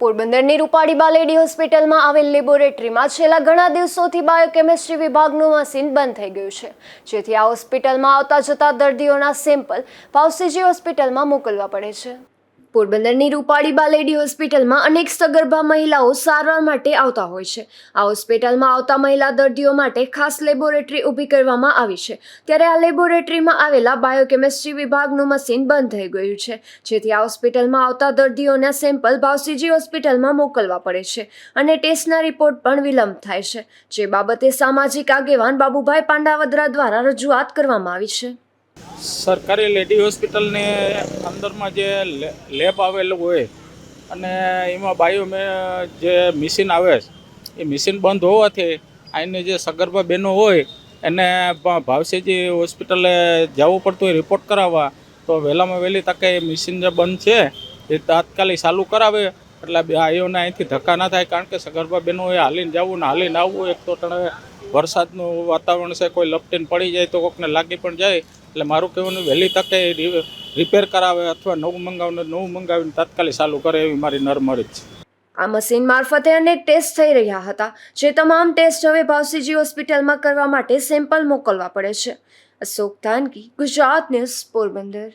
પોરબંદરની રૂપાળી બાલેડી હોસ્પિટલમાં આવેલ લેબોરેટરીમાં છેલ્લા ઘણા દિવસોથી બાયોકેમિસ્ટ્રી વિભાગનું મશીન બંધ થઈ ગયું છે, જેથી આ હોસ્પિટલમાં આવતા જતા દર્દીઓના સેમ્પલ પાવસીજી હોસ્પિટલમાં મોકલવા પડે છે. પોરબંદરની રૂપાળી બાલેડી હોસ્પિટલમાં અનેક સગર્ભા મહિલાઓ સારવાર માટે આવતા હોય છે. આ હોસ્પિટલમાં આવતા મહિલા દર્દીઓ માટે ખાસ લેબોરેટરી ઊભી કરવામાં આવી છે. ત્યારે આ લેબોરેટરીમાં આવેલા બાયોકેમિસ્ટ્રી વિભાગનું મશીન બંધ થઈ ગયું છે. જેથી આ હોસ્પિટલમાં આવતા દર્દીઓના સેમ્પલ ભાવસીજી હોસ્પિટલમાં મોકલવા પડે છે અને ટેસ્ટના રિપોર્ટ પણ વિલંબ થાય છે. જે બાબતે સામાજિક આગેવાન બાબુભાઈ પાંડાવદરા દ્વારા રજૂઆત કરવામાં આવી છે. સરકારી લેડી હોસ્પિટલની અંદરમાં જે લેબ આવેલું હોય અને એમાં બાયો જે મિશીન આવે છે, એ મિશીન બંધ હોવાથી અહીંની જે સગર્ભા બહેનો હોય એને ભાવસેજી હોસ્પિટલે જવું પડતું હોય, રિપોર્ટ કરાવવા, તો વહેલામાં વહેલી તકે એ મિશીન જે બંધ છે, એ તાત્કાલિક ચાલુ કરાવે. એટલે બે આઈઓને અહીંથી ધક્કા ના થાય, કારણ કે સગર્ભા બહેનોએ હાલીને જવું ને હાલીને આવવું, એક તો તણે વરસાદનું વાતાવરણ છે, કોઈ લપટીને પડી જાય તો કોકને લાગી પણ જાય. એટલે મારું કહેવાનું, વહેલી તકે રિપેર કરાવે અથવા નવું મંગાવીને નવું મંગાવીને તાત્કાલિક ચાલુ કરે એવી મારી નરમરી છે. આ મશીન મારફતે અનેક ટેસ્ટ થઈ રહ્યા હતા, જે તમામ ટેસ્ટ હવે ભાવસીજી હોસ્પિટલમાં કરવા માટે સેમ્પલ મોકલવા પડે છે. અશોક ધાનકી, ગુજરાત ન્યૂઝ પોરબંદર.